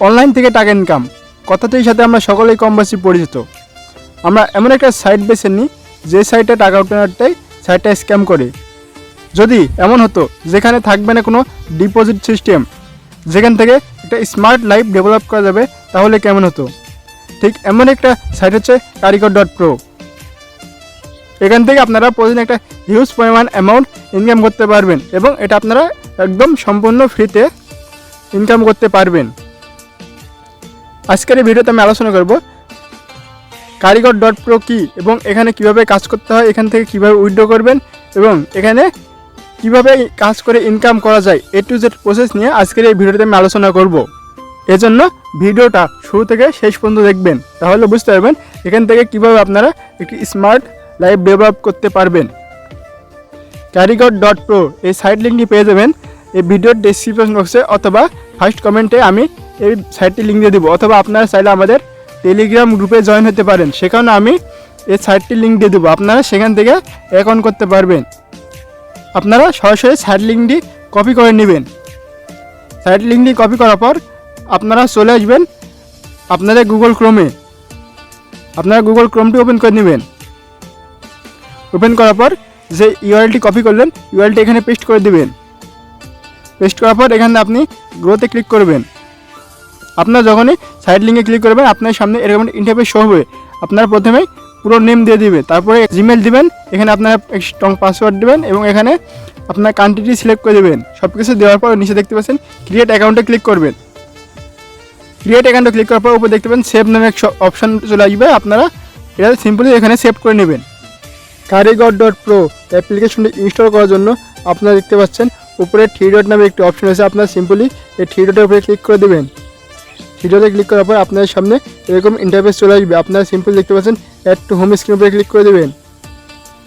Online থেকে টাকা income কথাটির সাথে আমরা সকলেই কম বেশি পরিচিত। আমরা এমন একটা সাইট বেছে নিই, যে সাইটে টাকা ওঠানোটাই সাইটটা স্ক্যাম করে। যদি এমন হতো, যেখানে থাকবে না কোনো ডিপোজিট সিস্টেম যেখান থেকে একটা স্মার্ট লাইফ ডেভেলপ করা যাবে, তাহলে কেমন হতো? ঠিক এমন একটা সাইট হচ্ছে কারিগর ডট প্রো এখান থেকে আপনারা প্রতিদিন একটা হিউজ পরিমাণ অ্যামাউন্ট ইনকাম করতে পারবেন, এবং এটা আপনারা একদম সম্পূর্ণ ফ্রিতে ইনকাম করতে পারবেন। আজকের এই ভিডিওতে আমি আলোচনা করব কারিগর ডট প্রো কী এবং এখানে কীভাবে কাজ করতে হয়, এখান থেকে কীভাবে উইথড্র করবেন এবং এখানে কীভাবে কাজ করে ইনকাম করা যায় এ টু জেড প্রসেস নিয়ে আজকের এই ভিডিওতে আমি আলোচনা করব। এজন্য ভিডিওটা শুরু থেকে শেষ পর্যন্ত দেখবেন, তাহলে বুঝতে পারবেন এখান থেকে কীভাবে আপনারা একটি স্মার্ট লাইফ ডেভেলপ করতে পারবেন। ক্যারিগর ডট প্রো এই সাইট লিঙ্কটি পেয়ে যাবেন, এই ভিডিওর ডিসক্রিপশন বক্সে অথবা ফার্স্ট কমেন্টে আমি এই সাইটটি লিঙ্ক দিয়ে দেবো, অথবা আপনারা চাইলে আমাদের টেলিগ্রাম গ্রুপে জয়েন হতে পারেন। সেখানে আমি এই সাইটটির লিঙ্ক দিয়ে দেবো, আপনারা সেখান থেকে অ্যাকাউন্ট করতে পারবেন। আপনারা সরাসরি সাইট লিঙ্কটি কপি করে নেবেন। সাইট লিঙ্কটি কপি করার পর আপনারা চলে আসবেন আপনাদের গুগল ক্রোমে আপনারা গুগল ক্রোমটি ওপেন করে নেবেন। ওপেন করার পর যে ইউআরএলটি কপি করলেন ইউআরএলটি এখানে পেস্ট করে দেবেন। পেস্ট করার পর এখানে আপনি গ্রোতে ক্লিক করবেন। আপনার যখনই সাইড লিঙ্কে ক্লিক করবেন আপনার সামনে এরকম ইন্টারফেস শো হবে। আপনারা প্রথমে পুরো নেম দিয়ে দিবে তারপরে জিমেল দিবেন, এখানে আপনারা স্ট্রং পাসওয়ার্ড দেবেন এবং এখানে আপনার কান্ট্রিটি সিলেক্ট করে দেবেন। সব কিছু দেওয়ার পর নিচে দেখতে পাচ্ছেন ক্রিয়েট অ্যাকাউন্টে ক্লিক করবেন। ক্রিয়েট অ্যাকাউন্টে ক্লিক করার পর উপরে দেখতে পাবেন সেভ নামে অপশন চলে আসবে। আপনারা এটা সিম্পলি এখানে সেভ করে নেবেন। কারিগর ডট প্রো অ্যাপ্লিকেশনটি ইনস্টল করার জন্য আপনারা দেখতে পাচ্ছেন, উপরে থ্রি ডট নামে একটি অপশন আছে আপনারা সিম্পলি এই থ্রি ডটের উপরে ক্লিক করে দেবেন। ডটে ক্লিক করার পর আপনাদের সামনে এরকম ইন্টারফেস চলে আসবে। আপনারা সিম্পল দেখতে পাচ্ছেন অ্যাড টু হোম স্ক্রিন উপরে ক্লিক করে দেবেন।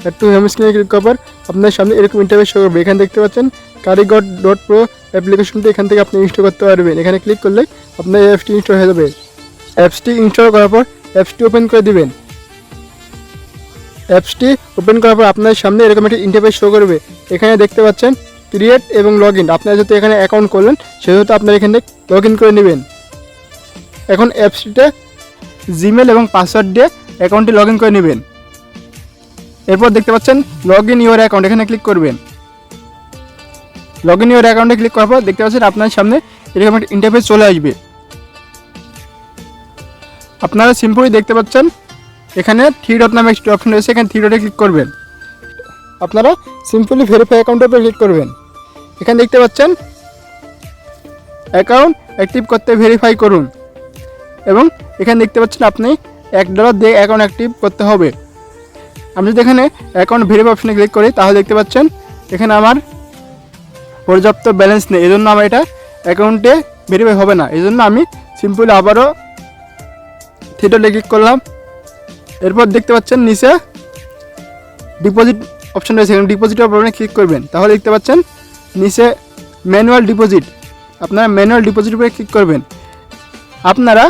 অ্যাড টু হোম স্ক্রিনে ক্লিক করার পর আপনার সামনে এরকম ইন্টারফেস শো করবে। এখানে দেখতে পাচ্ছেন কারিগর ডট প্রো অ্যাপ্লিকেশনটি এখান থেকে আপনি ইনস্টল করতে পারবেন। এখানে ক্লিক করলে আপনার অ্যাপসটি ইনস্টল হয়ে যাবে। অ্যাপসটি ইনস্টল করার পর অ্যাপসটি ওপেন করে দিবেন। অ্যাপসটি ওপেন করার পর আপনার সামনে এরকম একটা ইন্টারফেস শো করবে। এখানে দেখতে পাচ্ছেন ক্রিয়েট এবং লগ ইন আপনারা যেহেতু এখানে অ্যাকাউন্ট করলেন, সেহেতু আপনারা এখানে লগ ইন করে নেবেন। এখন অ্যাপসটিতে জিমেল এবং পাসওয়ার্ড দিয়ে অ্যাকাউন্টটি লগ করে নেবেন। এরপর দেখতে পাচ্ছেন লগ ইন ইউর অ্যাকাউন্ট এখানে ক্লিক করবেন। লগ ইন ইউর অ্যাকাউন্টে ক্লিক করার পর দেখতে পাচ্ছেন আপনার সামনে এরকম একটা ইন্টারফেস চলে আসবে। আপনারা সিম্পলি দেখতে পাচ্ছেন এখানে থ্রি ডট নামে একটি অপশন রয়েছে, এখানে থ্রি ডটে ক্লিক করবেন। আপনারা সিম্পলি ভেরিফাই অ্যাকাউন্টের উপরে ক্লিক করবেন। এখানে দেখতে পাচ্ছেন অ্যাকাউন্ট অ্যাক্টিভ করতে ভেরিফাই করুন। এবং এখানে দেখতে পাচ্ছেন আপনি এক ডলার দিয়ে অ্যাকাউন্ট অ্যাক্টিভ করতে হবে। আমি যদি এখানে অ্যাকাউন্ট ভেরিফাই অপশানে ক্লিক করি, তাহলে দেখতে পাচ্ছেন এখানে আমার পর্যাপ্ত ব্যালেন্স নেই। এই জন্য আমার এটা অ্যাকাউন্টে ভেরিফাই হবে না। এই জন্য আমি সিম্পলি আবারও থিয়েটারে ক্লিক করলাম। এরপর দেখতে পাচ্ছেন নিচে ডিপোজিট অপশন রয়েছে। এখানে ডিপোজিট অপশনে ক্লিক করবেন। তাহলে দেখতে পাচ্ছেন নিচে ম্যানুয়াল ডিপোজিট আপনারা ম্যানুয়াল ডিপোজিট উপরে ক্লিক করবেন। আপনারা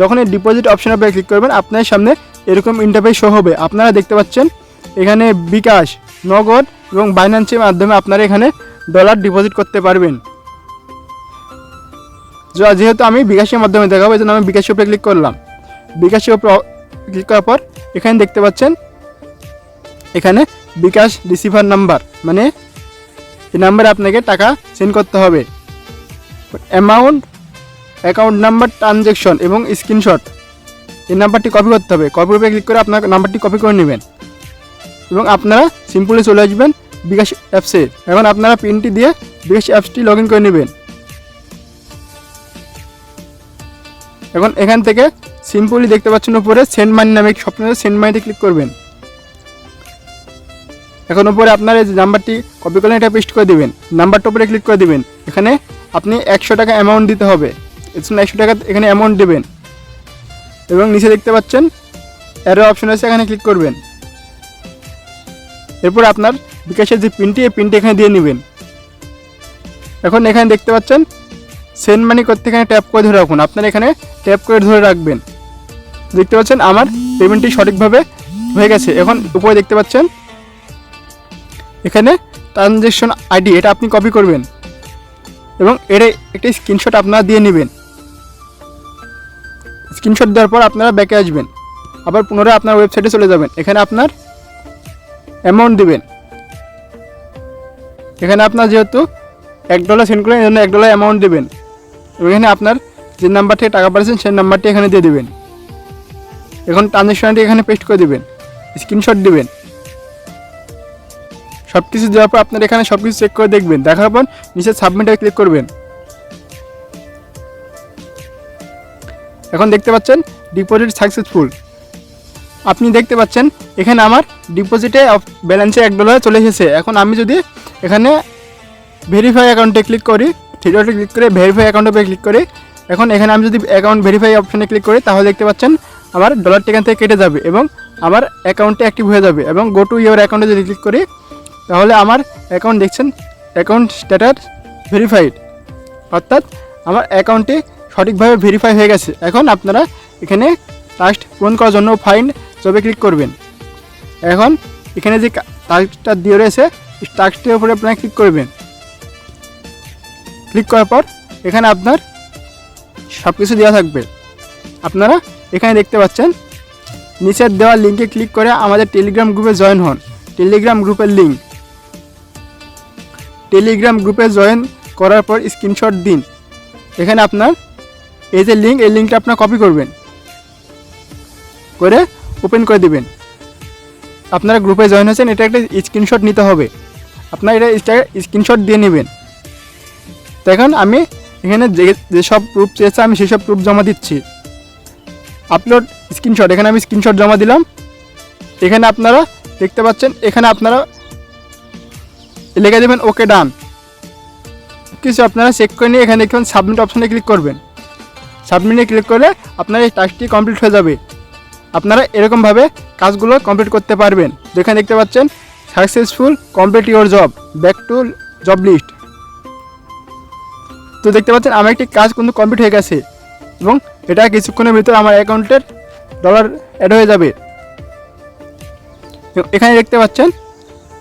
যখন এই ডিপোজিট অপশনের উপরে ক্লিক করবেন, আপনার সামনে এরকম ইন্টারফেস শো হবে। আপনারা দেখতে পাচ্ছেন, এখানে বিকাশ, নগদ এবং বাইন্যান্সের মাধ্যমে আপনারা এখানে ডলার ডিপোজিট করতে পারবেন। যেহেতু আমি বিকাশের মাধ্যমে দেখাবো এই জন্য আমি বিকাশের উপরে ক্লিক করলাম। বিকাশের উপরে ক্লিক করার পর এখানে দেখতে পাচ্ছেন, এখানে বিকাশ রিসিভার নাম্বার মানে এই নাম্বারে আপনাকে টাকা সেন্ড করতে হবে। অ্যামাউন্ট অ্যাকাউন্ট নাম্বার, ট্রানজ্যাকশন এবং স্ক্রিনশট। এই নাম্বারটি কপি করতে হবে। কপি উপরে ক্লিক করে আপনার নাম্বারটি কপি করে নেবেন। এবং আপনারা সিম্পলি চলে আসবেন বিকাশ অ্যাপসে। এখন আপনারা পিনটি দিয়ে বিকাশ অ্যাপসটি লগ করে নেবেন। এখন এখান থেকে সিম্পলি দেখতে পাচ্ছেন উপরে সেন্ড মানি নামে স্বপ্ন সেন্ড মানিতে ক্লিক করবেন। এখন উপরে আপনার এই নাম্বারটি কপি করলেন, এটা পেস্ট করে দেবেন। নাম্বারটা উপরে ক্লিক করে দেবেন। এখানে আপনি একশো টাকা অ্যামাউন্ট দিতে হবে। জন্য একশো টাকা, এখানে অ্যামাউন্ট দেবেন। এবং নিচে দেখতে পাচ্ছেন অ্যারো অপশন আছে, এখানে ক্লিক করবেন। এরপর আপনার বিকাশের যে পিনটি এই পিনটি এখানে দিয়ে নেবেন। এখন এখানে দেখতে পাচ্ছেন সেন্ড মানি করতে এখানে ট্যাপ করে ধরে রাখুন। আপনার এখানে ট্যাপ করে ধরে রাখবেন। দেখতে পাচ্ছেন, আমার পেমেন্টটি সঠিকভাবে হয়ে গেছে। এখন উপরে দেখতে পাচ্ছেন, এখানে ট্রানজ্যাকশন আইডি এটা আপনি কপি করবেন। এবং এর একটি স্ক্রিনশট আপনারা দিয়ে নেবেন। স্ক্রিনশট দেওয়ার পর আপনারা ব্যাকে আসবেন। আবার পুনরায় আপনার ওয়েবসাইটে চলে যাবেন। এখানে আপনার অ্যামাউন্ট দিবেন। এখানে আপনার যেহেতু এক ডলার সেন্ড করেন এই জন্য এক ডলার অ্যামাউন্ট দেবেন। এখানে আপনার যে নাম্বার থেকে টাকা পাঠিয়েছেন, সেই নাম্বারটি এখানে দিয়ে দেবেন। এখন ট্রানজ্যাকশনটি এখানে পেস্ট করে দেবেন। স্ক্রিনশট দেবেন। সব কিছু দেওয়ার পর আপনার এখানে সব কিছু চেক করে দেখবেন। দেখার পর নিচে সাবমিটে ক্লিক করবেন। এখন দেখতে পাচ্ছেন ডিপোজিট সাকসেসফুল আপনি দেখতে পাচ্ছেন এখানে আমার ডিপোজিটে ব্যালেন্সে এক ডলার চলে এসেছে। এখন আমি যদি এখানে ভেরিফাই অ্যাকাউন্টে ক্লিক করি থ্রিডটে ক্লিক করে ভেরিফাই অ্যাকাউন্টে ক্লিক করি, এখন এখানে আমি যদি অ্যাকাউন্ট ভেরিফাই অপশানে ক্লিক করি, তাহলে দেখতে পাচ্ছেন আমার ডলারটি এখান থেকে কেটে যাবে এবং আমার অ্যাকাউন্টে অ্যাক্টিভ হয়ে যাবে এবং গো টু ইয়োর অ্যাকাউন্টে যদি ক্লিক করি, তাহলে আমার অ্যাকাউন্ট দেখছেন অ্যাকাউন্ট স্ট্যাটাস ভেরিফাইড অর্থাৎ আমার অ্যাকাউন্টটি সঠিকভাবে ভেরিফাই হয়ে গেছে। এখন আপনারা এখানে টাস্ক পূরণ করার জন্য ফাইন্ড জবে ক্লিক করবেন। এখন এখানে যে টাস্কটা দিয়ে রয়েছে টাস্কটির উপরে আপনারা ক্লিক করবেন। ক্লিক করার পর এখানে আপনার সব কিছু দেওয়া থাকবে। আপনারা এখানে দেখতে পাচ্ছেন, নিচের দেওয়া লিঙ্কে ক্লিক করে আমাদের টেলিগ্রাম গ্রুপে জয়েন হন। টেলিগ্রাম গ্রুপের লিঙ্ক টেলিগ্রাম গ্রুপে জয়েন করার পর স্ক্রিনশট দিন। এখানে আপনার এই যে লিঙ্ক এই লিঙ্কটা আপনার কপি করবেন। করে ওপেন করে দিবেন। আপনারা গ্রুপে জয়েন হয়েছেন, এটা একটা স্ক্রিনশট নিতে হবে। আপনার এটা স্ক্রিনশট দিয়ে নেবেন। তো এখন আমি এখানে যে যেসব প্রুফ চেয়েছে, আমি সেসব প্রুফ জমা দিচ্ছি। আপলোড স্ক্রিনশট এখানে আমি স্ক্রিনশট জমা দিলাম। এখানে আপনারা দেখতে পাচ্ছেন, এখানে আপনারা লিখে দেবেন ওকে ডান কিছু আপনারা চেক করে নিয়ে এখানে দেখবেন সাবমিট অপশানে ক্লিক করবেন। সাবমিটে ক্লিক করলে আপনার এই টাস্কটি কমপ্লিট হয়ে যাবে। আপনারা এরকমভাবে কাজগুলো কমপ্লিট করতে পারবেন। যেখানে দেখতে পাচ্ছেন successful complete your job back to job list তো দেখতে পাচ্ছেন, আমার একটি কাজ কিন্তু কমপ্লিট হয়ে গেছে এবং এটা কিছুক্ষণের ভিতরে আমার অ্যাকাউন্টের ডলার অ্যাড হয়ে যাবে। এখানে দেখতে পাচ্ছেন,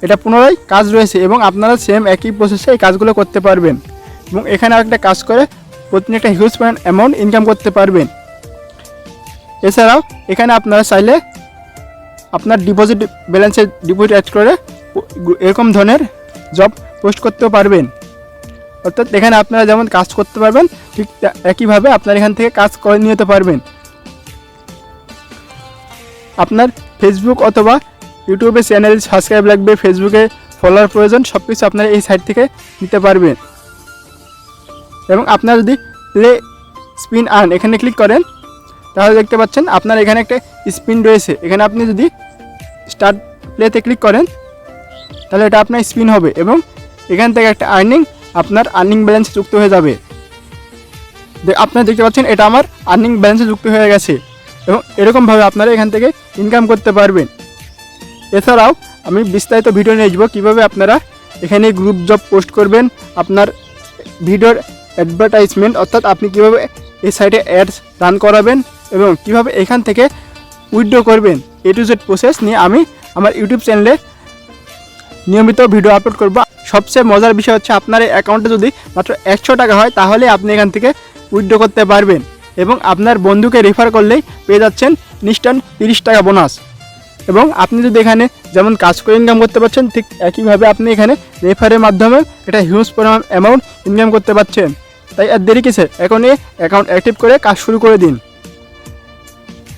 এটা পুনরায় কাজ রয়েছে এবং আপনারা সেম একই প্রসেসে এই কাজগুলো করতে পারবেন। এবং এখানে আরেকটা কাজ করে প্রতিদিন একটা হিউজ পরিমাণ অ্যামাউন্ট ইনকাম করতে পারবেন। এছাড়াও, এখানে আপনারা চাইলে আপনার ডিপোজিট ব্যালেন্সে ডিপোজিট অ্যাড করে এরকম ধরনের জব পোস্ট করতেও পারবেন। অর্থাৎ এখানে আপনারা যেমন কাজ করতে পারবেন, ঠিক একইভাবে আপনার এখান থেকে কাজ করে নিয়ে যেতে পারবেন। আপনার ফেসবুক অথবা ইউটিউবে চ্যানেল সাবস্ক্রাইব লাগবে ফেসবুকে ফলোয়ার প্রয়োজন সব কিছু আপনারা এই সাইট থেকে নিতে পারবেন। এবং আপনারা যদি প্লে স্পিন আর্ন এখানে ক্লিক করেন, তাহলে দেখতে পাচ্ছেন আপনার এখানে একটা স্পিন রয়েছে। এখানে আপনি যদি স্টার্ট প্লেতে ক্লিক করেন, তাহলে এটা আপনার স্পিন হবে এবং এখান থেকে একটা আর্নিং আপনার আর্নিং ব্যালেন্সে যুক্ত হয়ে যাবে। আপনারা দেখতে পাচ্ছেন এটা আমার আর্নিং ব্যালেন্সে যুক্ত হয়ে গেছে এবং এরকমভাবে আপনারা এখান থেকে ইনকাম করতে পারবেন। এছাড়াও আমি বিস্তারিত ভিডিও নিয়ে আসব, কীভাবে আপনারা এখানে গ্রুপ জব পোস্ট করবেন, আপনার ভিডিওর অ্যাডভার্টাইজমেন্ট অর্থাৎ আপনি কীভাবে এই সাইটে অ্যাডস রান করাবেন এবং কীভাবে এখান থেকে উইথড্র করবেন এ টু জেড প্রসেস নিয়ে আমি আমার ইউটিউব চ্যানেলে নিয়মিত ভিডিও আপলোড করব। সবচেয়ে মজার বিষয় হচ্ছে আপনার এই অ্যাকাউন্টে যদি মাত্র একশো টাকা হয়, তাহলে আপনি এখান থেকে উইথড্র করতে পারবেন এবং আপনার বন্ধুকে রেফার করলেই পেয়ে যাচ্ছেন ইনস্ট্যান্ট তিরিশ টাকা বোনাস এবং আপনি যদি এখানে যেমন কাজ করে ইনকাম করতে পারছেন, ঠিক একইভাবে আপনি এখানে রেফারের মাধ্যমে এটা হিউজ পরিমাণ অ্যামাউন্ট ইনকাম করতে পারছেন। তাই আর দেরি কিসে এখনই অ্যাকাউন্ট অ্যাক্টিভ করে কাজ শুরু করে দিন।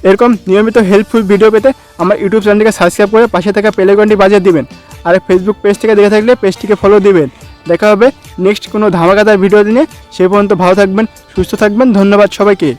এরকম নিয়মিত হেল্পফুল ভিডিও পেতে আমার ইউটিউব চ্যানেলটিকে সাবস্ক্রাইব করে পাশে থাকা প্লেগ্রাউন্ডটি বাজিয়ে দিবেন। আর ফেসবুক পেজ থেকে দেখে থাকলে পেজটিকে ফলো দিবেন। দেখা হবে নেক্সট কোনো ধামাকাদার ভিডিও দিনে। সে পর্যন্ত ভালো থাকবেন, সুস্থ থাকবেন। ধন্যবাদ সবাইকে।